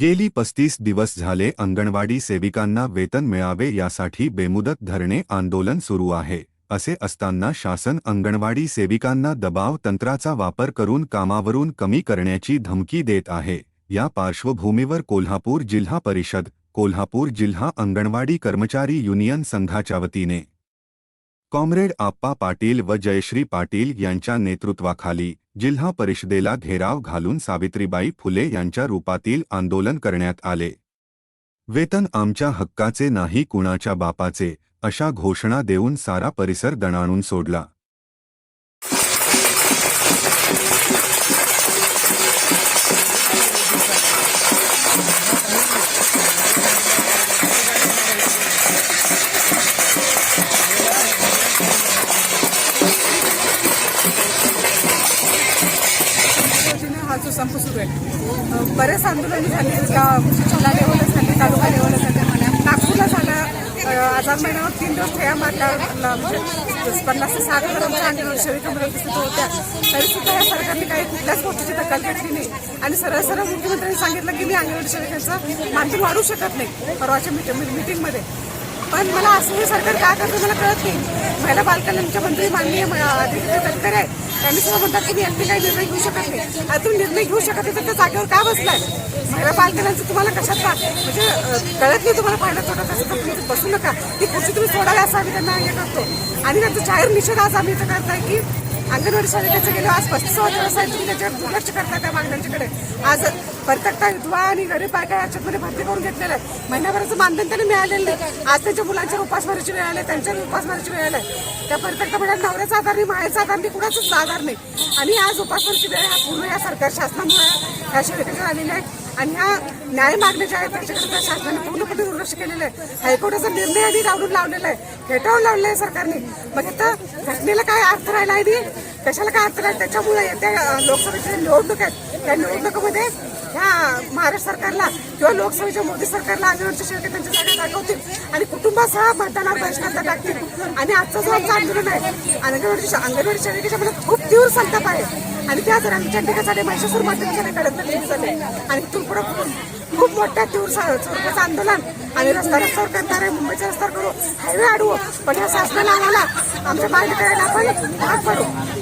गेली पस्तीस दिवस झाले अंगणवाडी सेविकांना वेतन मिळावे यासाठी बेमुदत धरणे आंदोलन सुरू आहे असे असताना शासन अंगणवाडी सेविकांना दबाव तंत्राचा वापर करून कामावरून कमी करण्याची धमकी देत आहे. या पार्श्वभूमीवर कोल्हापूर जिल्हा परिषद कोल्हापूर जिल्हा अंगणवाडी कर्मचारी युनियन संघाच्या वतीने. कॉम्रेड आप्पा पाटील व जयश्री पाटील यांच्या नेतृत्वाखाली जिल्हा परिषदेला घेराव घालून सावित्रीबाई फुले यांच्या रूपातील आंदोलन करण्यात आले. वेतन आमच्या हक्काचे नाही कुणाच्या बापाचे अशा घोषणा देऊन सारा परिसर दणाणून सोडला. संप सुरू आहे बरेच आंदोलन झाले का जिल्हा लेवलला झाले तालुका लेवलला झाले म्हणा. नागपूरला झालं अ, आझाद महिन्यावर तीन दिवस ठेया मारला म्हणजे पन्नास ते साठ हजार आमच्या अंगणवाडी सेविकांमध्ये उपस्थित होत्या. तरीसुद्धा या सरकारने काही कुठल्याच गोष्टीची दखल घेतली नाही. आणि सरळ सरळ मुख्यमंत्र्यांनी सांगितलं की मी अंगणवाडी सेविकांचं मानधन वाढू शकत नाही. परवाच्या मीटिंग मिटिंगमध्ये पण मला असं हे सरकार का करतं मला कळत नाही. महिला बालकल्याणच्या मंत्री माननीय म- आहे त्यांनी सुद्धा म्हणतात की मी अगदी काही निर्णय घेऊ शकत नाही. आता तुम्ही निर्णय घेऊ शकत नाही तर त्या जागेवर का बसलाय? महिला बालकल्याणचं तुम्हाला कशात का म्हणजे कळत नाही तुम्हाला पाहिलं तोटा कसं तर तुम्ही बसू नका. ती खुर्ची तुम्ही सोडावी असं आम्ही त्यांना हे करतो. आणि त्यांचा जाहीर निषेध आज आम्ही इथं करताय की अंगणवाडी शाळेकडे गेलो आज पस्तीसावा दिवस आहे तुम्ही त्याच्यावर दुर्लक्ष करता त्या मागण्यांच्याकडे. आज प्रत्येकता विधवा आणि गरीब बायका याच्यामध्ये भरती करून घेतलेलं आहे. महिन्याभराचं मानधन त्यांनी मिळालेलं नाही. आज त्यांच्या मुलांच्या उपासमारीची वेळ आली त्यांच्या उपासमारीची वेळ आली त्या प्रत्येकता म्हणजे नवऱ्याचा आधार नाही मायाचा आधार नाही कुणाचाच आधार नाही. आणि आज उपासमारीची वेळ हा पूर्ण या सरकार शासनामुळे ह्या सेविकेच्या आलेल्या आहे. आणि ह्या न्याय मागण्या ज्या आहेत त्याच्याकडे शासनाने पूर्णपणे दुर्लक्ष केलेलं आहे. हायकोर्टाचा निर्णय आधी लावून लावलेला आहे. फेटाळून लावलेला आहे सरकारने. मग आता घटनेला काय अर्थ राहिला आहे कशाला काय अर्थ राहिला त्याच्यामुळे येत्या लोकसभेच्या निवडणूक आहेत. त्या निवडणुकीमध्ये ह्या महाराष्ट्र सरकारला किंवा लोकसभेच्या मोदी सरकारला अंगणवाडीच्या शेवटी त्यांच्या जागा दाखवतील आणि कुटुंबासह मतदानावर बहिष्कार टाकतील. आणि आजचं जो आमचं आंदोलन आहे अंगणवाडी अंगणवाडी सेविकेच्या मला खूप तीव्र संताप आहे. आणि त्या जर आम्ही चंडिका झाले महिषासूरमध्ये झाले झाले आणि इथून पुढे खूप खूप मोठ्या तीव्र स्वरूपाचं आंदोलन आणि रस्ता रस्त्यावर करणार आहे मुंबईचा रस्ता करू हायवे अडवू. पण या शासनाला आम्हाला आमच्या मागणी करायला आपण भाग पडू.